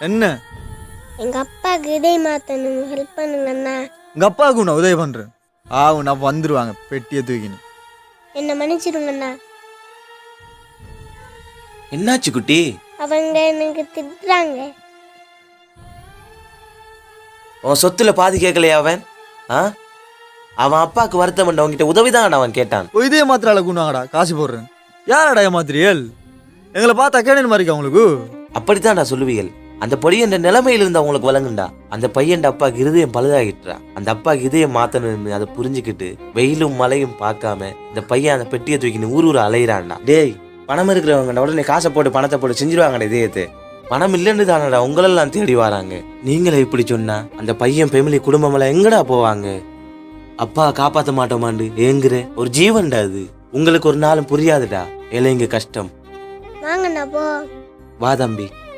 என்ன? எங்க அப்பாவுக்கு இதே மாத்தணும் ஹெல்ப் பண்ணுங்கண்ணா. உங்க அப்பாவுக்கு நான் உதவி பண்றேன். ஆகும் நான் வந்துருவாங்க பெட்டியை தூக்கின்னு. என்னை மன்னிச்சிடுங்கண்ணா. என்னாச்சு குட்டி? அவங்க எனக்கு திட்டுறாங்க. உன் சொத்துல பாதி கேட்கலையா அவன்? ஆ? அவன் அப்பாவுக்கு வருத்தம் பண்ண உன்கிட்ட உதவிதான் அவன் கேட்டான்? இதே மாத்திரால கூண்டாங்கடா காசு போடுறேன். யாரடா ஏமாத்திரியல் எங்களை பார்த்தா கேடன் மாதிரிக்கா உங்களுக்கு? அப்படித்தான்டா சொல்லுவீர்கள். அந்த பொடியன் நிலைமையில இருந்து அவங்களுக்கு வழங்குண்டா அந்த பையன் அப்பாக்கு இருதயம் பழுதாகிட்டுறா அந்த அப்பாக்கு இதயம் மாத்தணும்னு அதை புரிஞ்சுக்கிட்டு வெயிலும் மழையும் பார்க்காம இந்த பையன் அந்த பெட்டியை தூக்கின்னு ஊர் ஊர் அலையிறான்டா. டேய் பணம் இருக்கிறவங்க உடனே காசை போட்டு பணத்தை போட்டு செஞ்சிருவாங்கடா இதயத்தை. பணம் இல்லைன்னு தானடா உங்களெல்லாம் தேடி வராங்க. நீங்களே இப்படி சொன்னா? அந்த பையன் ஃபேமிலி குடும்பம் எல்லாம் எங்கடா போவாங்க? அப்பா காப்பாத்த மாட்டோமாண்டு ஏங்குற? ஒரு ஜீவன்டா அது. உங்களுக்கு ஒரு நாளும் புரியாதுடா. ஏழைங்க கஷ்டம். வாங்கண்ணா போ. வா தம்பி.